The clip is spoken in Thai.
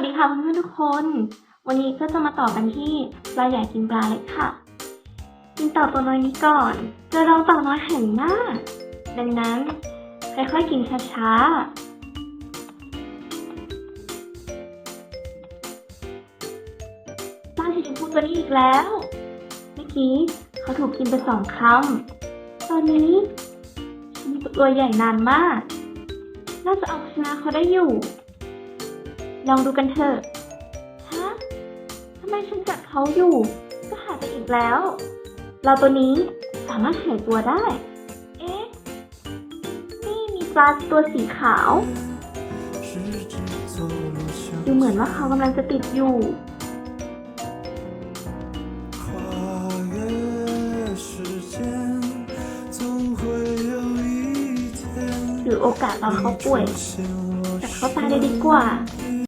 วัสดีค่ะเพื่อนๆทุกคน วันนี้ก็จะมาต่อกันที่ปลาใหญ่กินปลาเล็กค่ะ กินเต่าตัวน้อยนี้ก่อนเจอเราเต่าน้อยแข็งมาก ดังนั้นค่อยๆกินช้าๆปลาสีชมพูตัวนี้อีกแล้ว เมื่อกี้เขาถูกกินไปสองคำตอนนี้มีตัวใหญ่นานมาก น่าจะเอาชนะเขาได้อยู่ ลองดูกันเถอะ ฮะ ทำไมฉันจับเขาอยู่ ก็หายไปอีกแล้ว เราตัวนี้สามารถหายตัวได้ เอ๊ะ นี่มีปลาตัวสีขาว ดูเหมือนว่าเขากำลังจะติดอยู่หรือโอกาสตอนเขาป่วยจับเขาตายเลยดีกว่า